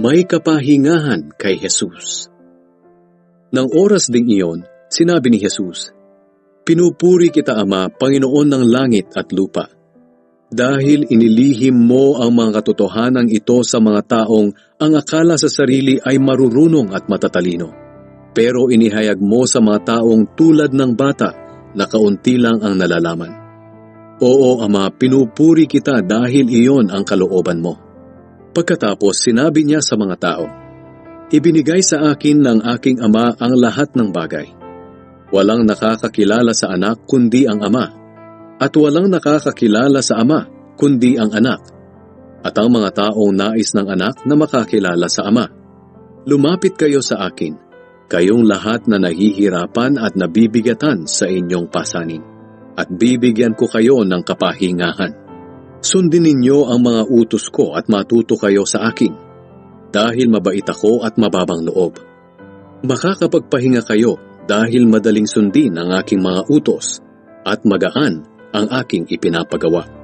May kapahingahan kay Jesus. Nang oras ding iyon, sinabi ni Jesus, Pinupuri kita Ama, Panginoon ng langit at lupa, dahil inilihim mo ang mga katotohanan ito sa mga taong ang akala sa sarili ay marurunong at matatalino. Pero inihayag mo sa mga taong tulad ng bata na kaunti lang ang nalalaman. Oo, Ama, pinupuri kita dahil iyon ang kalooban mo. Pagkatapos sinabi niya sa mga tao, Ibinigay sa akin ng aking ama ang lahat ng bagay. Walang nakakakilala sa anak kundi ang ama, at walang nakakakilala sa ama kundi ang anak, at ang mga taong nais ng anak na makakilala sa ama. Lumapit kayo sa akin, kayong lahat na nahihirapan at nabibigatan sa inyong pasanin, at bibigyan ko kayo ng kapahingahan. Sundin ninyo ang mga utos ko at matuto kayo sa akin, dahil mabait ako at mababang loob. Makakapagpahinga kayo dahil madaling sundin ang aking mga utos at magaan ang aking ipinapagawa.